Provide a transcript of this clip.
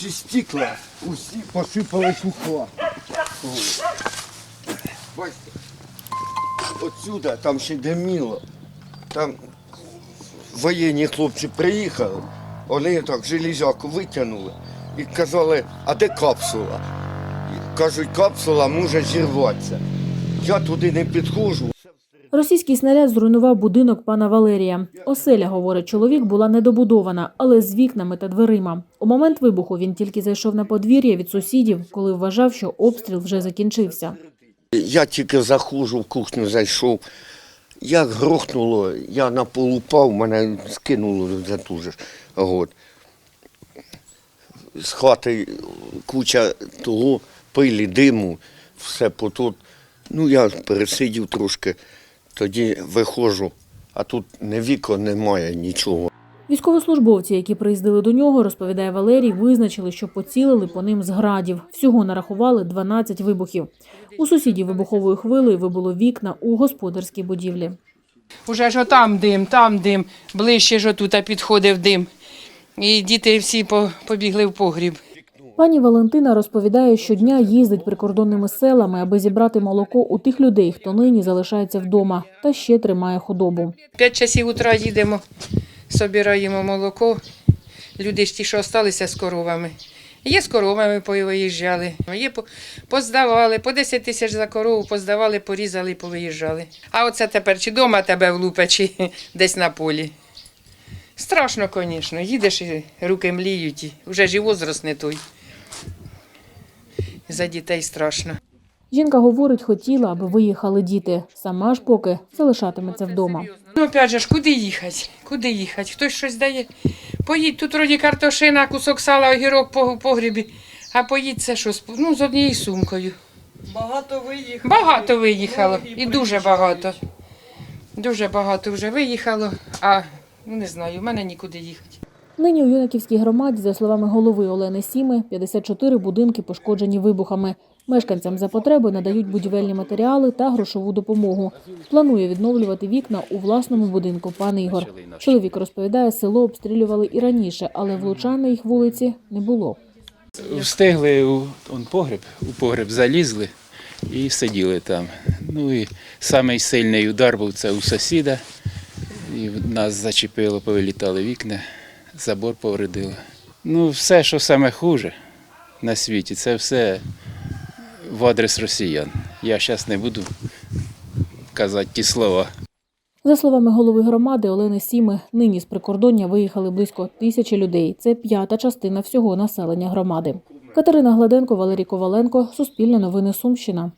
ці стекла усі посипались у хлам. Бачите, отсюда там ще диміло. Там воєнні хлопці приїхали, вони так железяку витягнули і казали, а де капсула? Кажуть, капсула може зірватися. Я туди не підходжу. Російський снаряд зруйнував будинок пана Валерія. Оселя, говорить чоловік, була недобудована, але з вікнами та дверима. У момент вибуху він тільки зайшов на подвір'я від сусідів, коли вважав, що обстріл вже закінчився. Я тільки заходжу в кухню, зайшов. Як грохнуло, я на пол упав, мене скинуло за ту же. От. З хати куча того, пилі, диму, все потут. Ну, я пересидів трошки, тоді виходжу, а тут ні вікон немає, нічого. Військовослужбовці, які приїздили до нього, розповідає Валерій, визначили, що поцілили по ним з градів. Всього нарахували 12 вибухів. У сусідів вибуховою хвилею вибуло вікна у господарській будівлі. Уже ж там дим, там дим, ближче ж отут підходив дим. І діти всі побігли в погріб. Пані Валентина розповідає, щодня їздить прикордонними селами, аби зібрати молоко у тих людей, хто нині залишається вдома, та ще тримає худобу. П'ять часів утра їдемо, собираємо молоко. Люди ж ті, що залишилися з коровами. Є з коровами повиїжджали, є поздавали, по 10 тисяч за корову поздавали, порізали і повиїжджали. А оце тепер чи дома тебе влупе, чи десь на полі. Страшно, звісно. Їдеш і руки мліють, вже ж і возраст не той. За дітей страшно. Жінка говорить, хотіла, аби виїхали діти. Сама ж поки залишатиметься вдома. Ну, опять же ж, куди їхати? Куди їхати? Хтось щось дає. Поїдь, тут вроді картошина, кусок сала, огірок по погрібі. А поїдь це що, ну, з однією сумкою. Багато виїхало. Багато виїхало. І дуже багато. Дуже багато вже виїхало, а ну не знаю, в мене нікуди їхати. Нині у Юнаківській громаді, за словами голови Олени Сіми, 54 будинки пошкоджені вибухами. Мешканцям за потреби надають будівельні матеріали та грошову допомогу. Планує відновлювати вікна у власному будинку пан Ігор. Чоловік розповідає, село обстрілювали і раніше, але влучань на їх вулиці не було. Встигли у он погреб, у погреб залізли і сиділи там. Ну і самий сильний удар був це у сусіда. І нас зачепило, повилітали вікна, забор повредило. Ну, все, що саме хуже на світі, це все в адрес росіян. Я зараз не буду казати ті слова. За словами голови громади Олени Сіми, нині з прикордоння виїхали близько тисячі людей. Це п'ята частина всього населення громади. Катерина Гладенко, Валерій Коваленко, Суспільне новини Сумщина.